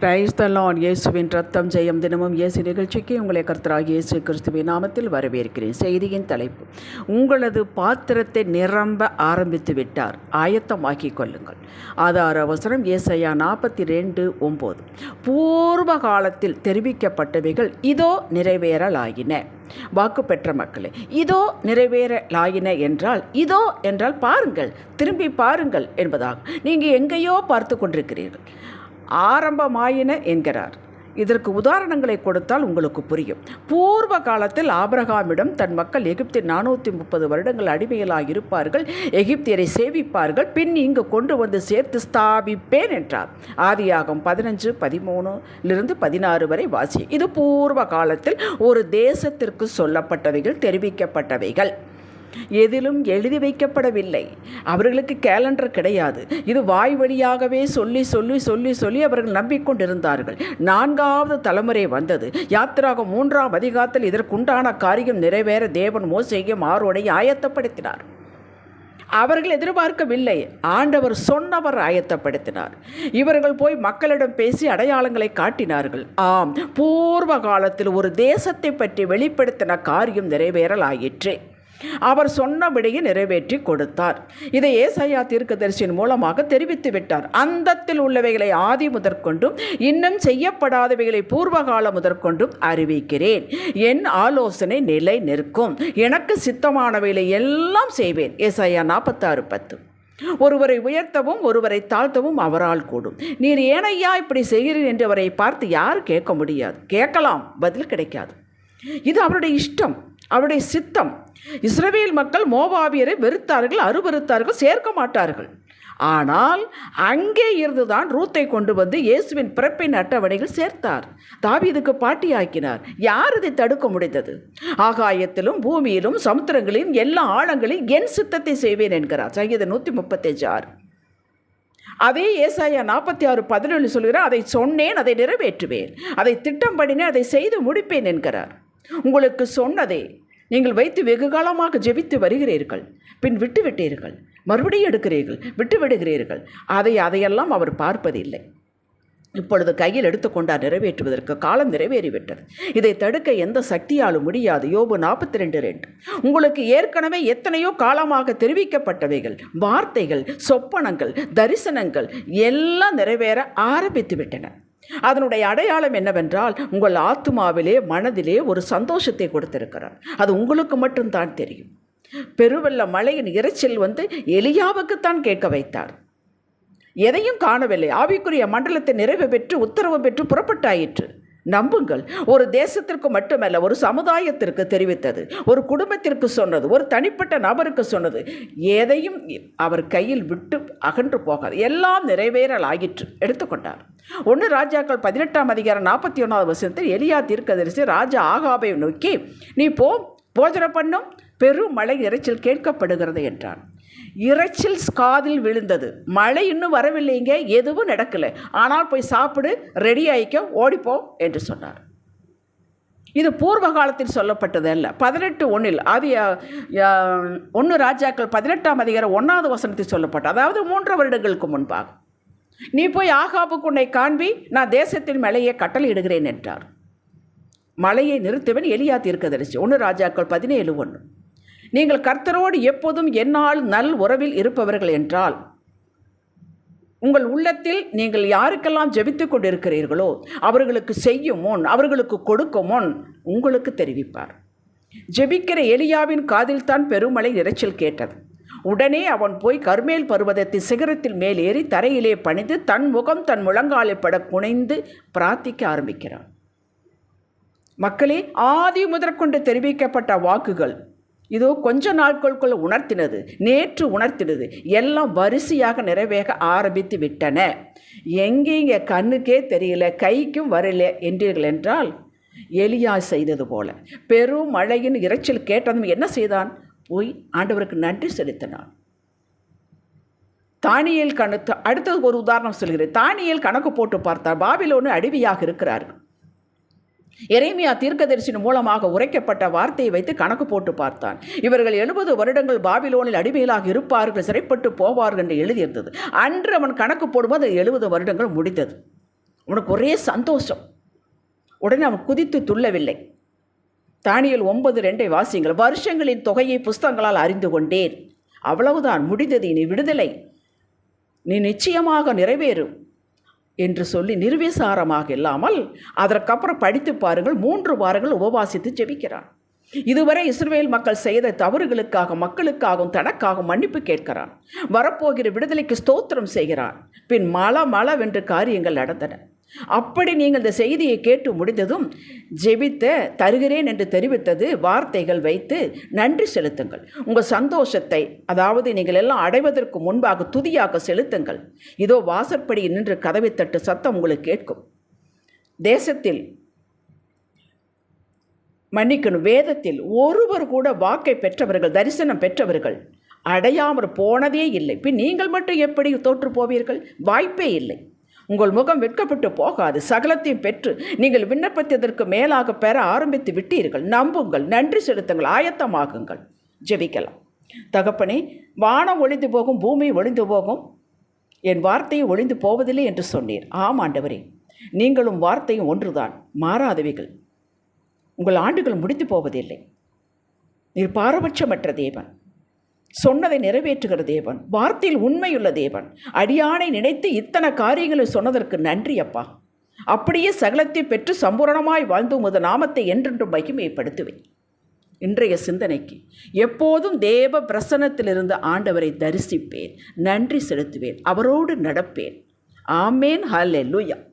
Praise the இயேசுவின் ரத்தம் ஜெயம் தினமும் இயேசு நிகழ்ச்சிக்கு உங்களை கர்த்தராக இயேசு கிறிஸ்துவின் நாமத்தில் வரவேற்கிறேன். செய்தியின் தலைப்பு உங்களது பாத்திரத்தை நிரம்ப ஆரம்பித்து விட்டார். ஆயத்தமாக்கிக் கொள்ளுங்கள். ஆதார அவசரம் ஏசையா நாற்பத்தி ரெண்டு ஒம்பது பூர்வ காலத்தில் தெரிவிக்கப்பட்டவைகள் இதோ நிறைவேறலாயின. வாக்கு பெற்ற மக்களே இதோ நிறைவேறலாயின என்றால் இதோ என்றால் பாருங்கள் திரும்பி பாருங்கள் என்பதாகும் நீங்கள் எங்கேயோ பார்த்து கொண்டிருக்கிறீர்கள். ஆரம்பமாயின என்கிறார். இதற்கு உதாரணங்களை கொடுத்தால் உங்களுக்கு புரியும். பூர்வ காலத்தில் ஆபிரகாமிடம் தன் மக்கள் எகிப்தில் நானூற்றி முப்பது வருடங்கள் அடிமையிலாக இருப்பார்கள் எகிப்தியரை சேவிப்பார்கள் பின் இங்கு கொண்டு வந்து சேர்த்து ஸ்தாபிப்பேன் என்றார். ஆதியாகம் பதினஞ்சு பதிமூணுலிருந்து பதினாறு வரை வாசி. இது பூர்வ காலத்தில் ஒரு தேசத்திற்கு சொல்லப்பட்டவைகள் தெரிவிக்கப்பட்டவைகள். எதிலும் எழுதி வைக்கப்படவில்லை. அவர்களுக்கு கேலண்டர் கிடையாது. இது வாய் வழியாகவே சொல்லி சொல்லி சொல்லி சொல்லி அவர்கள் நம்பிக்கொண்டிருந்தார்கள். நான்காவது தலைமுறை வந்தது. யாத்திராக மூன்றாம் அதிகாரத்தில் இதற்குண்டான காரியம் நிறைவேற தேவன் மோசையும் ஆரோனை ஆயத்தப்படுத்தினார். அவர்கள் எதிர்பார்க்கவில்லை. ஆண்டவர் சொன்னவர் ஆயத்தப்படுத்தினார். இவர்கள் போய் மக்களிடம் பேசி அடையாளங்களை காட்டினார்கள். ஆம் பூர்வ காலத்தில் ஒரு தேசத்தை பற்றி வெளிப்படுத்தின காரியம் நிறைவேறலாயிற்று. அவர் சொன்னபடியே நிறைவேற்றி கொடுத்தார். இதை ஏசாயா தீர்க்கதரிசியின் மூலமாக தெரிவித்து விட்டார். அந்தத்தில் உள்ளவைகளை ஆதி முதற்கொண்டும் இன்னும் செய்யப்படாதவைகளை பூர்வகால முதற்கொண்டும் அறிவிக்கிறேன். என் ஆலோசனை நிலை நிற்கும். எனக்கு சித்தமானவைகளை எல்லாம் செய்வேன். ஏசையா நாற்பத்தாறு பத்து. ஒருவரை உயர்த்தவும் ஒருவரை தாழ்த்தவும் அவரால் கூடும். நீர் ஏனையா இப்படி செய்கிறீர் என்று அவரை பார்த்து யார் கேட்க முடியாது? கேட்கலாம். பதில் கிடைக்காது. இது அவருடைய இஷ்டம். அவருடைய சித்தம். இஸ்ரவேல் மக்கள் மோபாவியரை வெறுத்தார்கள் அருவறுத்தார்கள் சேர்க்க மாட்டார்கள். ஆனால் அங்கே இருந்துதான் ரூத்தை கொண்டு வந்து இயேசுவின் பிறப்பின் அட்டவணையில் சேர்த்தார். தாவீதுக்கு பாட்டியாக்கினார். யார் இதை தடுக்க முடிந்தது? ஆகாயத்திலும் பூமியிலும் சமுத்திரங்களிலும் எல்லா ஆழங்களிலும் என் சித்தத்தை செய்வேன் என்கிறார். சங்கீத நூற்றி முப்பத்தஞ்சு ஆறு. அதே ஏசாயா நாற்பத்தி ஆறு பதினொன்று சொல்கிறார் அதை சொன்னேன் அதை நிறைவேற்றுவேன். அதை திட்டம் பண்ணினேன் அதை செய்து முடிப்பேன் என்கிறார். உங்களுக்கு சொன்னதே நீங்கள் வைத்து வெகு காலமாக ஜெபித்து வருகிறீர்கள். பின் விட்டுவிட்டீர்கள். மறுபடியும் எடுக்கிறீர்கள். விட்டு விடுகிறீர்கள் அதை அதையெல்லாம் அவர் பார்ப்பதில்லை. இப்பொழுது கையில் எடுத்துக்கொண்டார் நிறைவேற்றுவதற்கு காலம் நிறைவேறிவிட்டது. இதை தடுக்க எந்த சக்தியாலும் முடியாது. யோபு நாற்பத்தி ரெண்டு. ரெண்டு உங்களுக்கு ஏற்கனவே எத்தனையோ காலமாக தெரிவிக்கப்பட்டவைகள் வார்த்தைகள் சொப்பனங்கள் தரிசனங்கள் எல்லாம் நிறைவேற ஆரம்பித்து விட்டன அதனுடைய அடையாளம் என்னவென்றால் உங்கள் ஆத்மாவிலே மனதிலே ஒரு சந்தோஷத்தை கொடுத்திருக்கிறார். அது உங்களுக்கு மட்டும்தான் தெரியும். பெருவெள்ள மலையின் இறைச்சல் வந்து எலியாவுக்குத்தான் கேட்க வைத்தார். எதையும் காணவில்லை. ஆவிக்குரிய மண்டலத்தை நிறைவு பெற்று உத்தரவு பெற்று புறப்பட்டாயிற்று. நம்புங்கள். ஒரு தேசத்திற்கு மட்டுமல்ல ஒரு சமுதாயத்திற்கு தெரிவித்தது. ஒரு குடும்பத்திற்கு சொன்னது. ஒரு தனிப்பட்ட நபருக்கு சொன்னது. எதையும் அவர் கையில் விட்டு அகன்று போகாது. எல்லாம் நிறைவேறல் ஆகிற்று எடுத்துக்கொண்டார் ஒன்று ராஜாக்கள் பதினெட்டாம் அதிகாரம் நாற்பத்தி ஒன்றாவது வருஷத்தில் எலியா தீர்க்கதரிசி ராஜா ஆகாபை நோக்கி நீ போ போஜனம் பண்ணும். பெரும் மழை இறைச்சல் கேட்கப்படுகிறது என்றான். இறைச்சல் காதில் விழுந்தது. மழை இன்னும் வரவில்லைங்க எதுவும் நடக்கலை. ஆனால் போய் சாப்பிடு ரெடி ஆகிக்க ஓடிப்போ என்று சொன்னார். இது பூர்வ காலத்தில் சொல்லப்பட்டது அல்ல. பதினெட்டு ஒன்றில் அது ஒன்று ராஜாக்கள் பதினெட்டாம் அதிகாரம் ஒன்றாவது வசனத்தில் சொல்லப்பட்ட அதாவது மூன்று வருடங்களுக்கு முன்பாக. நீ போய் ஆகாபுக்கு உன்னை காண்பி நான் தேசத்தின் மலையை கட்டளையிடுகிறேன் என்றார். மலையை நிறுத்தவன் எலியா தீர்க்கதரிசி. ஒன்று ராஜாக்கள் பதினேழு ஒன்று நீங்கள் கர்த்தரோடு எப்போதும் என்னால் நல் உறவில் இருப்பவர்கள் என்றால் உங்கள் உள்ளத்தில் நீங்கள் யாருக்கெல்லாம் ஜெபித்து கொண்டிருக்கிறீர்களோ அவர்களுக்கு செய்யும் முன் அவர்களுக்கு கொடுக்கும் முன் உங்களுக்கு தெரிவிப்பார். ஜெபிக்கிற எலியாவின் காதில்தான் பெருமழை இறைச்சல் கேட்டது. உடனே அவன் போய் கர்மேல் பருவதத்தின் சிகரத்தில் மேல் ஏறி தரையிலே பணிந்து தன் முகம் தன் முழங்காலில் பட குனைந்து பிரார்த்திக்க ஆரம்பிக்கிறான். மக்களே ஆதி முதற்கொண்டு தெரிவிக்கப்பட்ட வாக்குகள் இதோ கொஞ்ச நாட்களுக்குள் உணர்த்தினது நேற்று உணர்த்தினது. எல்லாம் வரிசையாக நிறைவேக ஆரம்பித்து விட்டன. எங்கேங்க கண்ணுக்கே தெரியல கைக்கும் வரல என்றீர்கள் என்றால் எலியா செய்தது போல. பெரும் மழையின் இறைச்சல் கேட்டதும் என்ன செய்தான்? போய் ஆண்டவருக்கு நன்றி செலுத்தினான். தானியல் கணக்கு அடுத்தது ஒரு உதாரணம் சொல்கிறேன். தானியல் கணக்கு போட்டு பார்த்தார். பாபிலோனு அடிவியாக இருக்கிறார்கள். எரேமியா தீர்க்கதரிசின் மூலமாக உரைக்கப்பட்ட வார்த்தையை வைத்து கணக்கு போட்டு பார்த்தான். இவர்கள் எழுபது வருடங்கள் பாபிலோனில் அடிமையிலாக இருப்பார்கள் சிறைப்பட்டு போவார்கள் என்று எழுதியிருந்தது. அன்று அவன் கணக்கு போடும்போது எழுபது வருடங்கள் முடித்தது உனக்கு ஒரே சந்தோஷம். உடனே அவன் குதித்து துள்ளவில்லை. தானியல் ஒன்பது ரெண்டை வாசிங்கள் வருஷங்களின் தொகையை புஸ்தங்களால் அறிந்து கொண்டேன். அவ்வளவுதான் முடிந்தது. இனி விடுதலை. நீ நிச்சயமாக நிறைவேறும். என்று சொல்லி நிர்விசாரமாக இல்லாமல் அதற்கப்புறம் படித்து பாருங்கள் மூன்று வாரங்கள் உபவாசித்து ஜெபிக்கிறான். இதுவரை இஸ்ரேல் மக்கள் செய்த தவறுகளுக்காக மக்களுக்காகவும் தனக்காகவும் மன்னிப்பு கேட்கிறான். வரப்போகிற விடுதலைக்கு ஸ்தோத்திரம் செய்கிறான். பின் மல மளவென்று காரியங்கள் நடந்தன. அப்படி நீங்கள் இந்த செய்தியை கேட்டு முடிந்ததும் ஜெபித்த தருகிறேன் என்று தெரிவித்தது வார்த்தைகள் வைத்து நன்றி செலுத்துங்கள். உங்கள் சந்தோஷத்தை அதாவது நீங்கள் எல்லாம் அடைவதற்கு முன்பாக துதியாக செலுத்துங்கள். இதோ வாசற்படியில் நின்று கதவை தட்டு சத்தம் உங்களுக்கு கேட்கும். தேசத்தில் மன்னிக்கணும். வேதத்தில் ஒருவர் கூட வாக்கை பெற்றவர்கள் தரிசனம் பெற்றவர்கள் அடையாமற் போனதே இல்லை. பின் நீங்கள் மட்டும் எப்படி தோற்று போவீர்கள்? வாய்ப்பே இல்லை. உங்கள் முகம் வெட்கப்பட்டு போகாது. சகலத்தையும் பெற்று நீங்கள் விண்ணப்பித்ததற்கு மேலாக பெற ஆரம்பித்து விட்டீர்கள். நம்புங்கள் நன்றி செலுத்துங்கள் ஆயத்தமாகுங்கள். ஜெபிக்கலாம். தகப்பனே வானம் ஒளிந்து போகும் பூமி ஒளிந்து போகும். என் வார்த்தையை ஒளிந்து போவதில்லை என்று சொன்னீர். ஆம் ஆண்டவரே. நீங்களும் வார்த்தையும் ஒன்றுதான் மாறாதவைகள். உங்கள் ஆண்டுகள் முடித்து போவதில்லை. நீர் பாரபட்சமற்ற தேவன். சொன்னதை நிறைவேற்றுகிற தேவன் வார்த்தையில் உண்மையுள்ள தேவன். அடியானை நினைத்து இத்தனை காரியங்களை சொன்னதற்கு நன்றி அப்பா. அப்படியே சகலத்தை பெற்று சம்பூரணமாய் வாழ்ந்து உமது நாமத்தை என்றென்றும் மகிமைப்படுத்துவேன். இன்றைய சிந்தனைக்கு எப்போதும் தேவ பிரசன்னத்திலிருந்து ஆண்டவரை தரிசிப்பேன் நன்றி செலுத்துவேன் அவரோடு நடப்பேன். ஆமேன். ஹல்லே